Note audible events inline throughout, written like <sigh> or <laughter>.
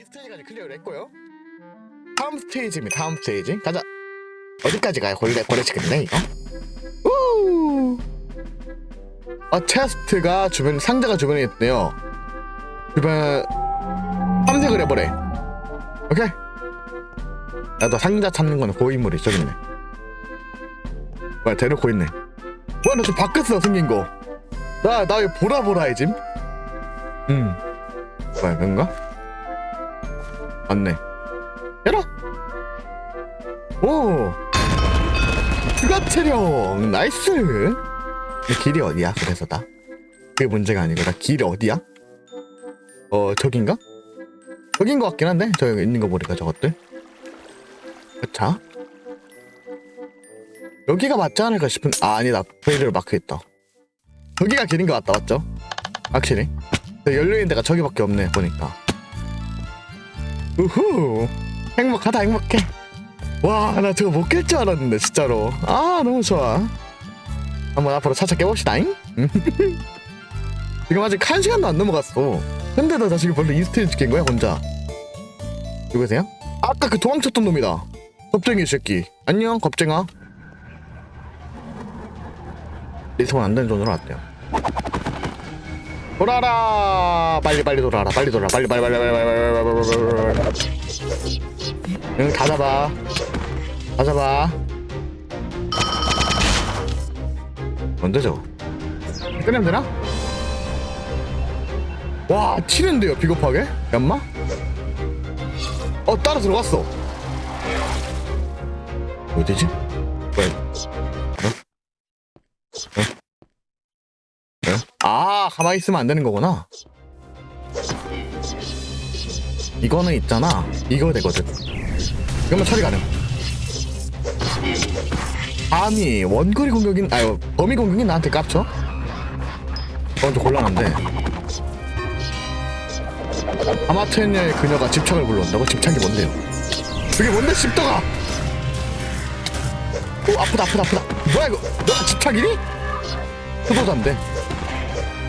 이 스테이지까지 클리어를 했고요. 다음 스테이지입니다. 다음 스테이지 가자. 어디까지 가요? 골래 고래치겠네 이거. 우. 어 체스트가 주변 상자가 주변에 있대요. 주변 탐색을 해보래. 오케이. 나도 상자 찾는 거는 고인물이 저기 있네. 뭐야 대놓고 있네. 뭐야 나좀 바뀌었어 생긴 거. 나나 보라 보라 해 짐. 음. 뭐야 그런가? 맞네. 열어. 오. 추가 체력 나이스. 근데 길이 어디야? 그래서 나 그게 문제가 아니고 나 길이 어디야? 어 저긴가? 저긴 것 같긴 한데 저 여기 있는 거 보니까 저것들. 자. 여기가 맞지 않을까 싶은 아 아니다 페이드를 마크했다. 저기가 길인 것 같다 맞죠? 확실히. 근데 열려 있는 데가 저기밖에 없네 보니까. 우후 행복하다 행복해. 와 나 저거 못 깰 줄 알았는데 진짜로. 아 너무 좋아. 한번 앞으로 차차 깨봅시다잉. <laughs> 지금 아직 한 시간도 안 넘어갔어. 근데도 나 지금 벌써 이스테이지 깬 거야 혼자. 누구세요? 아까 그 도망쳤던 놈이다. 겁쟁이 새끼. 안녕 겁쟁아. 리스폰 안 되는 존으로 왔대요. 돌아라 빨리 빨리 돌아라 빨리 돌아 빨리 빨리 빨리 빨리 빨리 빨리 빨리 빨리 빨리 빨리 빨리 빨리 응, 다 잡아 다 잡아 뭔데 저거 끝내면 되나? 와 치는데요 비겁하게 연마? 어 따라 들어갔어 어디지? 왜? 아 가만히 있으면 안 되는 거구나. 이거는 있잖아. 이거 되거든. 이거면 처리 가능. 감히 원거리 공격인 아유 범위 공격이 나한테 깝쳐? 그건 좀 곤란한데. 아마테니아의 그녀가 집착을 불러온다고? 집착이 뭔데요? 그게 뭔데 십도가? 오 아프다 아프다 아프다. 뭐야 이거? 너가 집착이니? 해보도 안돼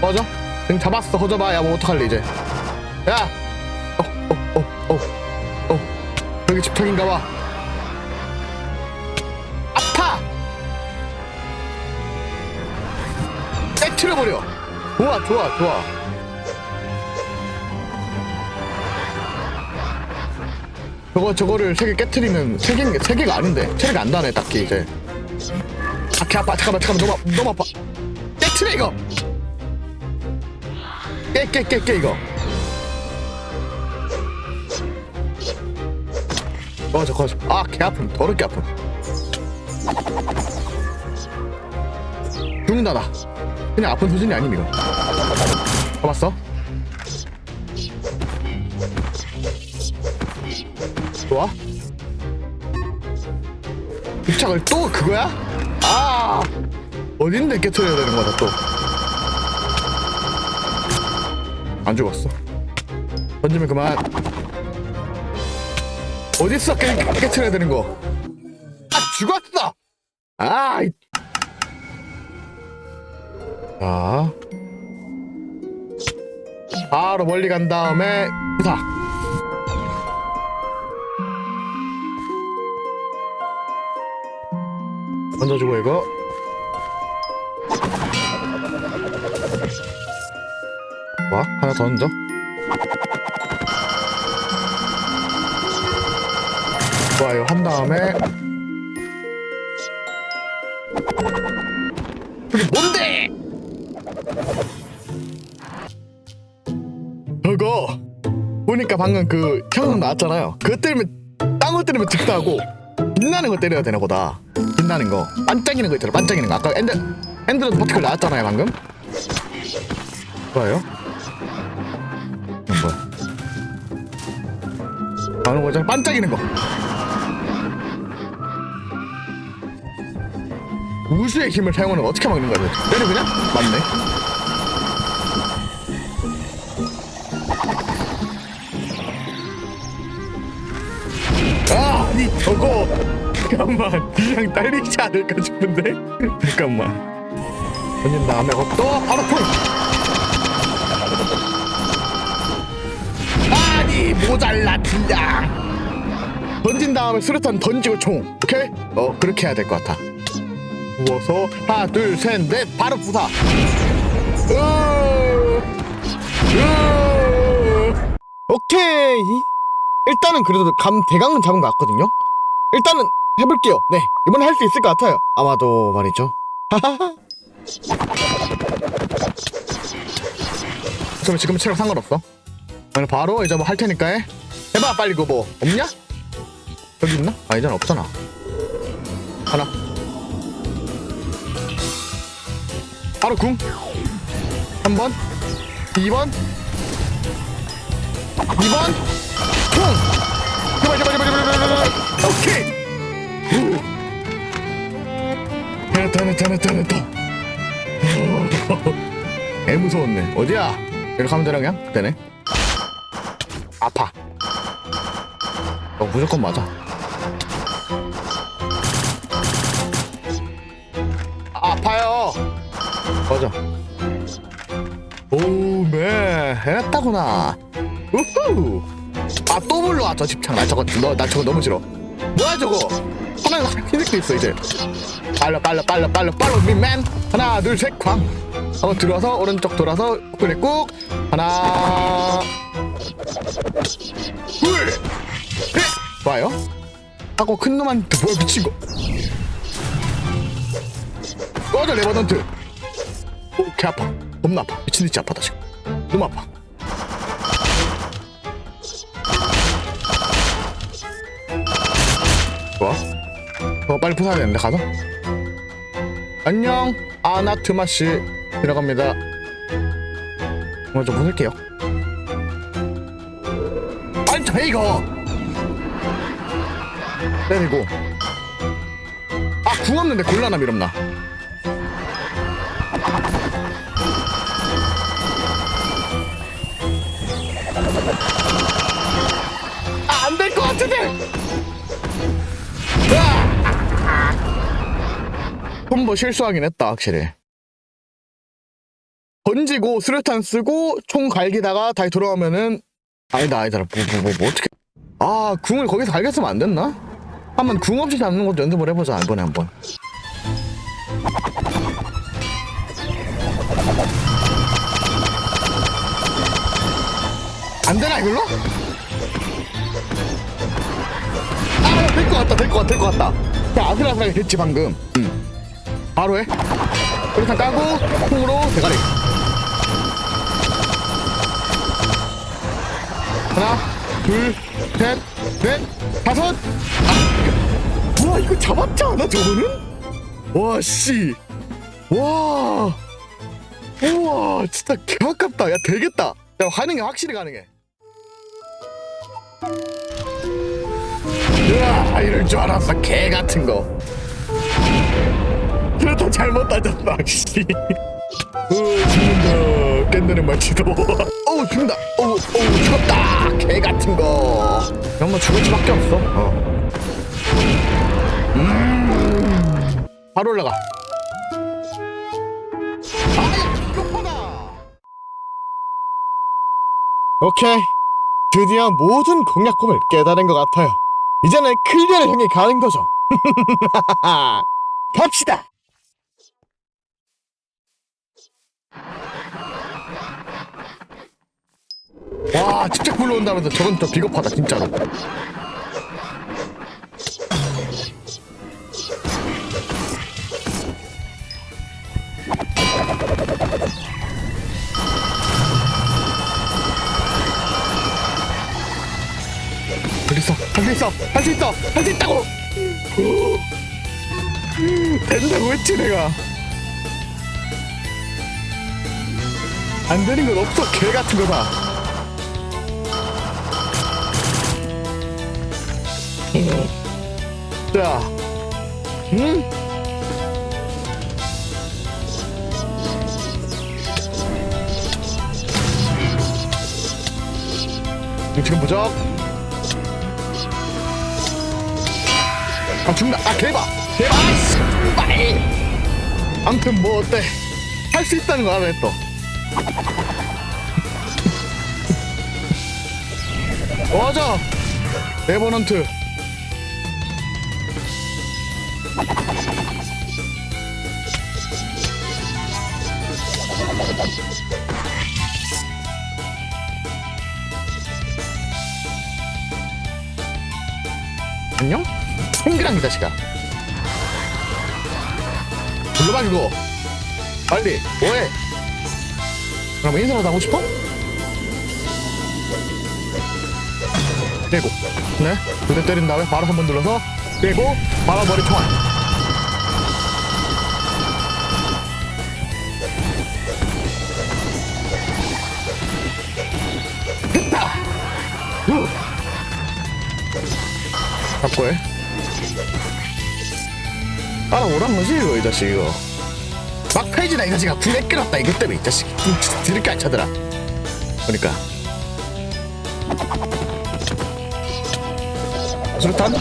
맞아? 응 잡았어. 허접아 야뭐 어떡할래 이제. 야! 어 어 어어 어. 여기 집착인가 봐. 아파! 깨트려버려. 좋아 좋아 좋아. 저거 저거를 세 개 깨트리면 세 개, 세 개가 아닌데. 체력이 안 다네 딱히 이제. 아개 아파. 잠깐만 잠깐만. 너무, 아- 너무 아파. 깨트려 이거 깨 깨 깨 깨 이거. 꺼져 꺼져 아 개 아픔. 더럽게 아픔. 죽는다 나 그냥 아픈 수준이 아님 이거. 잡았어? 좋아? 입착을 또 그거야? 아! 어딘데 깨트려야 되는 거다 또 안 죽었어. 던지면 그만. 어딨어 깨, 깨트려야 되는 거. 아 죽었어. 아. 이- 자. 바로 멀리 간 다음에 부사. 던져주고 이거. 와 하나 더 던져 좋아요. 한 다음에. 그게 뭔데? 저거 보니까 방금 그 현상 나왔잖아요. 그거 때리면 딴거 때리면 득다고. 빛나는 거 때려야 되나 보다. 빛나는 거. 반짝이는 거 있잖아 반짝이는 거. 아까 엔드 엔드로드 파티클 나왔잖아요 방금. 좋아요 나오는 거잖아 반짝이는 거. 우주의 힘을 사용하는 거 어떻게 막는 거야? 때려 그냥? 맞네. 아, 아니 저거 잠깐만 그냥 딸리지 않을까 싶은데 <laughs> 잠깐만 던진 다음에 그것도 바로 풀. 아니 이 모자라 딜량 던진 다음에 수류탄 던지고 총. 오케이? 어 그렇게 해야 될 것 같아. 부어서 하나 둘 셋 넷 바로 부사. 으, 으. 오케이. 일단은 그래도 감 대강은 잡은 것 같거든요? 일단은 해볼게요. 네 이번에 할 수 있을 것 같아요. 아마도 말이죠. 그럼 지금 체력 상관없어 바로 이제 뭐 할 테니까 해. 해봐 빨리 그거 뭐. 없냐? 여기 있나? 아 이제는 없잖아. 하나 바로 궁. 3번. 2번. 2번. 쿵 제발 제발 제발 제발 제발 제발. 오케이. 해냈다 해냈다 해냈다 해냈다 애 무서웠네. 어디야? 이렇게 하면 되나 그냥? 되네 어 무조건 맞아. 아, 아파요. 맞아 오메 해냈다구나. 우후. 아또 불러와 저 집착 나 저거 너, 나 저거 너무 싫어. 뭐야 저거? 하나 흰색도 있어 이제. 빨라 빨라 빨라 빨라. 빨라 미맨. 하나 둘셋 광 한번 들어와서 오른쪽 돌아서 그래 꾹. 하나. 둘 셋 좋아요. 하고 큰 놈한테 뭐야 미친 거. 꺼져 레버넌트. 오개 아파. 겁나 아파. 미친 듯이 아파다 지금. 너무 아파. 좋아 어 빨리 부숴야 되는데 가서? 안녕 아나트마 씨 들어갑니다. 먼저 부술게요. 빨리 해 이거 때리고. 아궁 없는데 곤란함 이럽나. 아, 안될 것 같은데! 콤보 실수하긴 했다 확실히. 던지고 수류탄 쓰고 총 갈기다가 다시 돌아오면은 아니다 아니다. 뭐뭐뭐 뭐, 어떻게. 아 궁을 거기서 갈겼으면 안 됐나? 한번 궁 없이 잡는 것도 연습을 해보자 이번에 한번. 안 되나 이걸로? 아될 것 같다 될 것 같다 될 것 같다. 자 아슬아슬하게 됐지 방금. 응. 바로 해. 수류탄 까고 콩으로 대가리. 하나, 둘, 셋, 넷, 다섯. 아, 와 이거 잡았지 않아 저거는? 와 씨, 와, 우와 진짜 개 아깝다. 야 되겠다. 야 가능해 확실히 가능해. 으아 이럴 줄 알았어 개 같은 거. 그렇다 잘못 따졌다 <laughs> 씨. 어 죽는다 깬다는 말치도 <laughs> 어우 죽는다 어우 죽었다 개 같은 거. 한번 죽을 수밖에 없어. 어. 음. 바로 올라가. 오케이. 드디어 모든 공략법을 깨달은 것 같아요. 이제는 클리어를 향해 가는 거죠. <laughs> 갑시다 와 직접 불러온다면서 저건 더 비겁하다 진짜로. 할수 있어 할수 있어 할 수 있어 할 수 있다고! 된다고 했지 내가. 안 되는 건 없어 개 같은 거다 자, 응? 지금 보자. 아 죽나? 아 개봐, 개봐. 빨리. 아무튼 뭐 어때? 할 수 있다는 거 알아냈어. 맞아 레버넌트 안녕? 생그랑 이 자식아 불러봐 그거 빨리 뭐해 그럼 인사라도 하고 싶어? 빼고 네? 두대 때린 다음에 바로 한 번 눌러서 빼고 바로 머리 총알 후. 잡고 해? 따라오란 거지 이거 이 자식 이거. 막 페이지나 이 자식아 불에 끌었다 이것 때문에 이 자식 드럽게 안 차더라. 그러니까. 수류탄?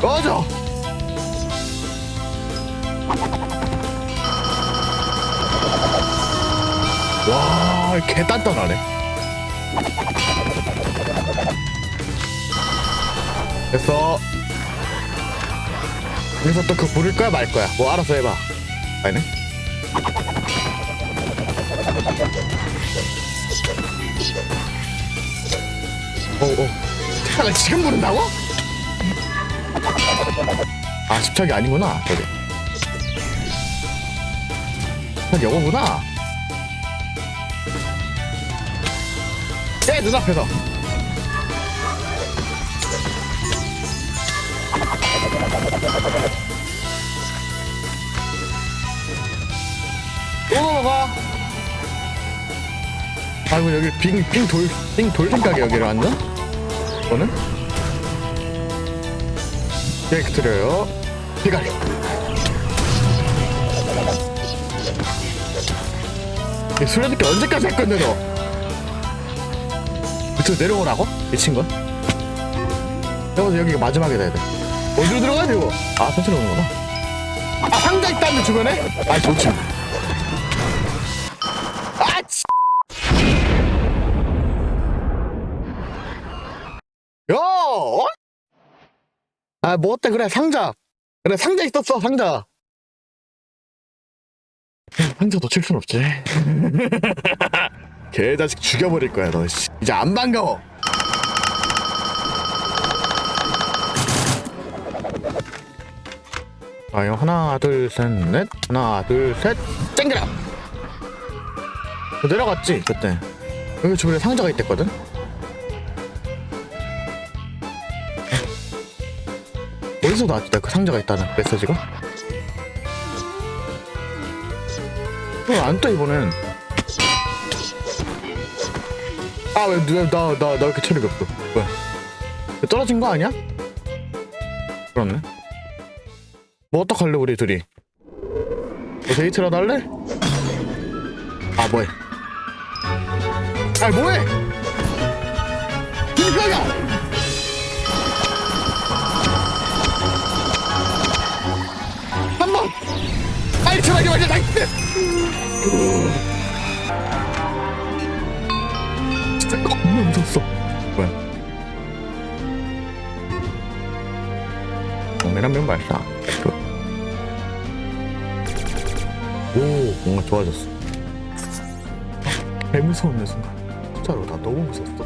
꺼져! 와 개 단단하네. 됐어. 여기서 또 그 부를 거야 말 거야. 뭐 알아서 해봐. 아니네. 오오 태양을 지금 부른다고? 아 집착이 아니구나 저기 난 영어구나 내 눈앞에서. 또 넘어가 아이고 여기 빙빙돌빙돌 생각이 여기를 앉아? 너는? 케이크 드려요. 피가리 이 술래듣기 언제까지 할 건데 너 밑으로 내려오라고? 미친 건? 여기서 여기가 마지막에 돼야 돼 어디로 들어가야 되고 아 천천히 오는구나 아 상자 있다는데 주변에? 아 좋지 아 치. 야 어? 아 뭐 어때 그래 상자 그래 상자 있었어 상자 상자 놓칠 순 없지 <laughs> 개자식 죽여버릴 거야 너 씨. 이제 안 반가워. 아요 하나 둘 셋 넷. 하나 둘셋. 쨍그라 너 내려갔지 그때. 여기 주변에 상자가 있댔거든? 어디서 나왔지? 나그 상자가 있다는 메시지가? 왜안떠 이번엔 아왜나나 나 나 이렇게 체력이 없어. 왜? 왜 떨어진 거 아니야? 그렇네. 뭐 어떡할래 우리 둘이? 뭐 데이트라도 할래? 아 뭐해? 아 뭐해? 이거야! 한번! 빨리 전화기 완전 나이스 겁나 무섭어 뭐야? 동네란 면 발사 오 뭔가 좋아졌어. 개 무서운 내 순간. 진짜로 나 너무 무서웠어